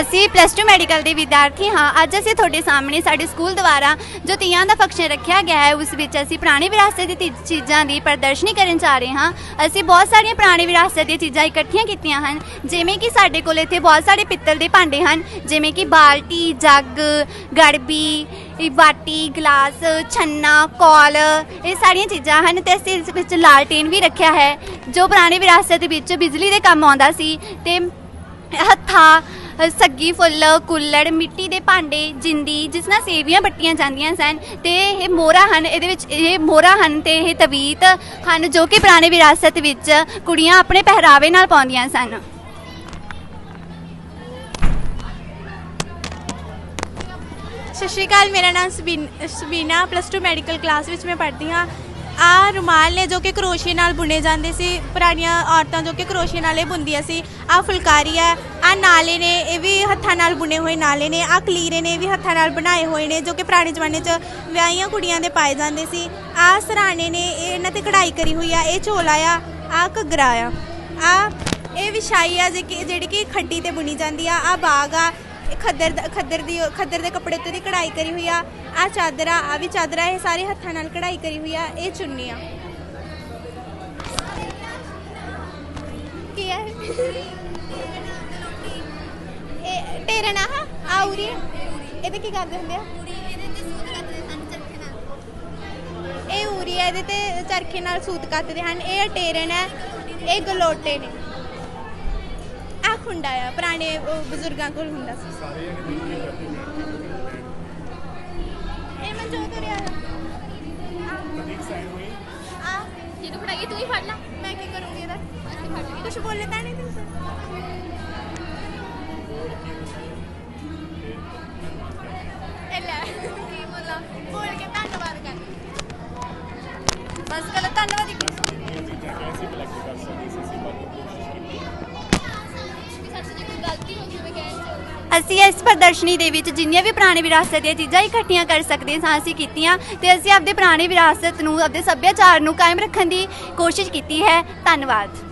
ਅਸੀਂ plus 2 medical ਦੇ ਵਿਦਿਆਰਥੀ ਹਾਂ। ਅੱਜ ਅਸੀਂ ਤੁਹਾਡੇ ਸਾਹਮਣੇ ਸਾਡੇ ਸਕੂਲ ਦੁਆਰਾ ਜੋ ਤੀਆਂ ਦਾ ਫੰਕਸ਼ਨ ਰੱਖਿਆ ਗਿਆ ਹੈ, ਉਸ ਵਿੱਚ ਅਸੀਂ ਪੁਰਾਣੀ ਵਿਰਾਸਤ ਦੀ ਤੀ- ਚੀਜ਼ਾਂ ਦੀ ਪ੍ਰਦਰਸ਼ਨੀ ਕਰਨ ਜਾ ਰਹੇ ਹਾਂ। ਅਸੀਂ ਬਹੁਤ ਸਾਰੀਆਂ ਪੁਰਾਣੀ ਵਿਰਾਸਤ ਦੀਆਂ ਚੀਜ਼ਾਂ ਇਕੱਠੀਆਂ ਕੀਤੀਆਂ ਹਨ। ਜਿਵੇਂ ਕਿ ਸਾਡੇ ਕੋਲ ਇੱਥੇ ਬਹੁਤ ਸਾਰੇ ਪਿੱਤਲ ਦੇ ਭਾਂਡੇ ਹਨ, ਜਿਵੇਂ ਕਿ ਬਾਲਟੀ, ਜੱਗ, ਗੜਬੀ, ਇਹ ਬਾਟੀ, ਗਲਾਸ, ਛੰਨਾ, ਕੌਲ, ਇਹ ਸਾਰੀਆਂ ਚੀਜ਼ਾਂ ਹਨ ਤੇ ਅਸੀਂ ਇਸ ਵਿੱਚ ਲਾਲਟੇਨ ਵੀ ਰੱਖਿਆ ਹੈ। ਜੋ ਪੁਰਾਣੀ ਵਿਰਾਸਤ ਵਿੱਚ ਬਿਜਲੀ ਦੇ ਕੰਮ ਆਉਂਦਾ ਸੀ ਤੇ ਹੱਥਾਂ ਸੱਗੀ ਫੁੱਲ, ਕੁੱਲੜ, ਮਿੱਟੀ ਦੇ ਭਾਂਡੇ, ਜਿੰਦੀ, ਜਿਸ ਨਾਲ ਸੇਵੀਆਂ ਬੱਟੀਆਂ ਜਾਂਦੀਆਂ ਸਨ ਤੇ ਇਹ ਮੋਹਰਾ ਹਨ, ਇਹਦੇ ਵਿੱਚ ਇਹ ਮੋਹਰਾ ਹਨ ਤੇ ਇਹ ਤਵੀਤ ਹਨ ਜੋ ਕਿ ਪੁਰਾਣੇ ਵਿਰਾਸਤ ਵਿੱਚ ਕੁੜੀਆਂ ਆਪਣੇ ਪਹਿਰਾਵੇ ਨਾਲ ਪਾਉਂਦੀਆਂ ਸਨ। ਸਤਿ ਸ਼੍ਰੀ ਅਕਾਲ, ਮੇਰਾ ਨਾਮ Sabeen Sabina plus 2 medical class ਵਿੱਚ ਮੈਂ ਪੜ੍ਹਦੀ ਹਾਂ। ਆ ਰੁਮਾਲ ਨੇ ਜੋ ਕਿ ਕਰੋਸ਼ੀਏ ਨਾਲ ਬੁਣੇ ਜਾਂਦੇ ਸੀ, ਪੁਰਾਣੀਆਂ ਔਰਤਾਂ ਜੋ ਕਿ ਕਰੋਸ਼ੀਏ ਨਾਲ ਇਹ ਬੁਣਦੀਆਂ ਸੀ। ਆ ਫੁਲਕਾਰੀ ਹੈ ਆ ਨਾਲੇ ਨੇ, ਇਹ ਵੀ ਹੱਥਾਂ ਨਾਲ ਬੁਣੇ ਹੋਏ ਨਾਲੇ ਨੇ। ਆ ਕਲੀਰੇ ਨੇ ਇਹ ਵੀ ਹੱਥਾਂ ਨਾਲ ਬਣਾਏ ਹੋਏ ਨੇ, ਜੋ ਕਿ ਪੁਰਾਣੇ ਜ਼ਮਾਨੇ 'ਚ ਵਿਆਹੀਆਂ ਕੁੜੀਆਂ ਦੇ ਪਾਏ ਜਾਂਦੇ ਸੀ। ਆ ਸਰਾਣੇ ਨੇ, ਇਹ ਇਹਨਾਂ ਤੇ ਕਢਾਈ ਕਰੀ ਹੋਈ ਆ, ਇਹ ਝੋਲਾ ਆ ਆ ਘੱਗਰਾ ਆ। ਆ ਇਹ ਵਿਛਾਈ ਆ, ਜੇ ਕਿ- ਜਿਹੜੀ ਕਿ ਖੱਡੀ ਤੇ ਬੁਣੀ ਜਾਂਦੀ ਆ ਆ ਬਾਗ ਆ, ਇਹ ਖੱਦਰ ਖੱਦਰ ਦੀ, ਖੱਦਰ ਦੇ ਕੱਪੜੇ ਉੱਤੇ ਦੀ ਕਢਾਈ ਕਰੀ ਹੋਈ ਆ। ਆ ਚਾਦਰਾ ਆ ਵੀ ਚਾਦਰਾ ਇਹ ਸਾਰੇ ਹੱਥਾਂ ਨਾਲ ਕਢਾਈ ਕਰੀ ਹੋਈ ਆ, ਇਹ ਚੁੰਨੀ ਆ। ਕੀ ਹੈ ਇਹ ਟੇਰਨਾ ਹਾ ਆ ਉਰੀ ਇਹਦੇ ਕੀ ਕਰਦੇ ਹੁੰਦੇ ਆ ਇਹ ਉਰੀ ਹੈ ਇਹਦੇ ਤੇ ਚਰਖੇ ਨਾਲ ਸੂਤ ਕੱਤਦੇ ਹਨ ਇਹ ਟੇਰਨ ਹੈ ਇਹ ਗਲੋਟੇ ਨੇ ਆ ਖੁੰਡਾ ਆ ਪੁਰਾਣੇ ਉਹ ਬਜ਼ੁਰਗਾਂ ਕੋਲ ਹੁੰਦਾ ਸੀ ਇਹ ਮੈਂ ਜੋ ਤੁਰਿਆ ਆ ਜਿਹਨੂੰ ਫੜਾਈਏ ਤੂੰ ਹੀ ਫੜ ਲਾ ਮੈਂ ਕੀ ਕਰੂੰਗੀ ਇਹਦਾ ਕੁਝ ਬੋਲੇ ਤਾਂ ਨਹੀਂ ਤੁਸੀਂ ਧੰਨਵਾਦ ਅਸੀਂ ਇਸ ਪ੍ਰਦਰਸ਼ਨੀ ਦੇ ਵਿੱਚ ਜਿੰਨੀਆਂ ਵੀ ਪੁਰਾਣੀ ਵਿਰਾਸਤ ਦੀਆਂ ਚੀਜ਼ਾਂ ਇਕੱਠੀਆਂ ਕਰ ਸਕਦੇ ਸਾਂ, ਅਸੀਂ ਕੀਤੀਆਂ ਤੇ ਅਸੀਂ ਆਪਦੇ ਪੁਰਾਣੀ ਵਿਰਾਸਤ ਨੂੰ, ਆਪਦੇ ਸੱਭਿਆਚਾਰ ਨੂੰ ਕਾਇਮ ਰੱਖਣ ਦੀ ਕੋਸ਼ਿਸ਼ ਕੀਤੀ ਹੈ। ਧੰਨਵਾਦ।